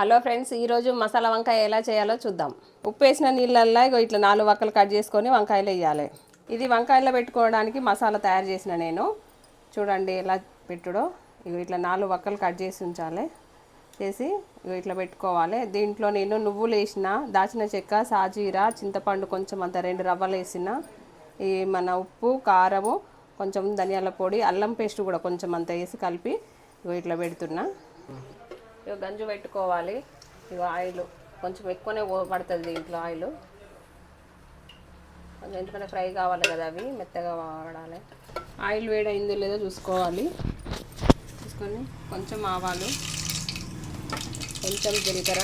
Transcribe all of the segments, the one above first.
Hello friends ఈరోజు మసాలా వంకాయ ఎలా చేయాలో చూద్దాం. ఉప్పు వేసిన నీళ్ళల్లో ఇగో ఇట్లా నాలుగు వక్కలు కట్ చేసుకొని వంకాయలు వేయాలి. ఇది వంకాయలో పెట్టుకోవడానికి మసాలా తయారు చేసిన నేను. చూడండి ఎలా పెట్టుడో. ఇగో ఇట్లా నాలుగు వక్కలు కట్ చేసి ఉంచాలి. చేసి ఇగో ఇట్లా పెట్టుకోవాలి. దీంట్లో నేను నువ్వులు వేసిన దాచిన చెక్క సాజీర చింతపండు కొంచెం అంత రెండు రవ్వలు వేసిన ఈ మన ఉప్పు కారము కొంచెం ధనియాల పొడి అల్లం పేస్ట్ కూడా కొంచెం అంత వేసి కలిపి ఇవి ఇట్లా పెడుతున్నా. ఇక గంజు పెట్టుకోవాలి. ఇక ఆయిల్ కొంచెం ఎక్కువనే పడుతుంది దీంట్లో ఆయిల్. కొంచెం ఎందుకంటే ఫ్రై కావాలి కదా అవి మెత్తగా వాడాలి. ఆయిల్ వేడైందో లేదో చూసుకోవాలి. చూసుకొని కొంచెం ఆవాలు కొంచెం జీలకర్ర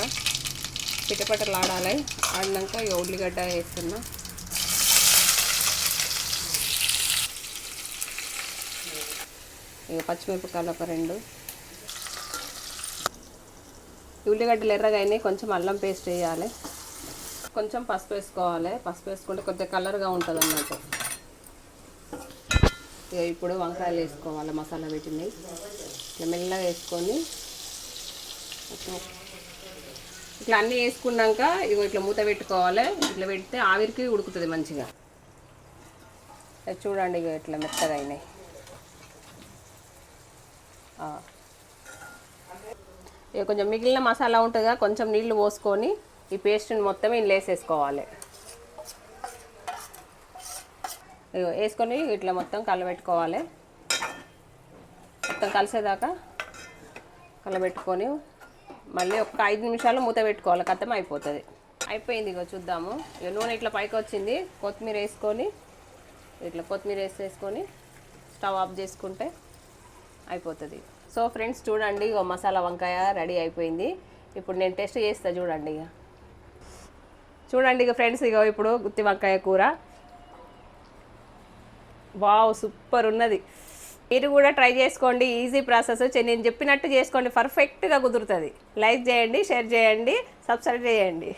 చిటపటలు ఆడాలి ఆడినాక ఇక ఉల్లిగడ్డ వేస్తున్నా. ఇక పచ్చిమిరపకాయలు ఒక రెండు. ఉల్లిగడ్డలు ఎర్రగా కొంచెం అల్లం పేస్ట్ వేయాలి. కొంచెం పసుపు వేసుకోవాలి. పసుపు వేసుకుంటే కొద్దిగా కలర్గా ఉంటుంది అన్నట్టు ఇక ఇప్పుడు వంకాయలు వేసుకోవాలి మసాలా పెట్టినవి. ఇట్లా మెల్లగా వేసుకొని ఇట్లా అన్నీ వేసుకున్నాక ఇగో ఇట్లా మూత పెట్టుకోవాలి. ఇట్లా పెడితే ఆవిరికి ఉడుకుతుంది మంచిగా. చూడండి ఇక ఇట్లా మెత్తగా అయినాయి ఇక కొంచెం మిగిలిన మసాలా ఉంటుందిగా కొంచెం నీళ్ళు పోసుకొని ఈ పేస్ట్ని మొత్తం ఇందులో వేసేసుకోవాలి. ఇగో వేసుకొని ఇట్లా మొత్తం కలబెట్టుకోవాలి. మొత్తం కలిసేదాకా కలబెట్టుకొని మళ్ళీ ఒక ఐదు నిమిషాలు మూత పెట్టుకోవాలి కథం అయిపోతుంది. అయిపోయింది ఇగో చూద్దాము. ఇక నూనె ఇట్లా పైకి వచ్చింది కొత్తిమీర వేసుకొని ఇట్లా కొత్తిమీర వేసేసుకొని స్టవ్ ఆఫ్ చేసుకుంటే అయిపోతుంది. సో ఫ్రెండ్స్ చూడండి ఇగో మసాలా వంకాయ రెడీ అయిపోయింది. ఇప్పుడు నేను టేస్ట్ చేస్తా చూడండి ఇక చూడండి ఇక ఫ్రెండ్స్ ఇగో ఇప్పుడు గుత్తి వంకాయ కూర. వావ్ సూపర్ ఉన్నది. మీరు కూడా ట్రై చేసుకోండి ఈజీ ప్రాసెస్. నేను చెప్పినట్టు చేసుకోండి పర్ఫెక్ట్గా కుదురుతుంది. లైక్ చేయండి షేర్ చేయండి సబ్స్క్రైబ్ చేయండి.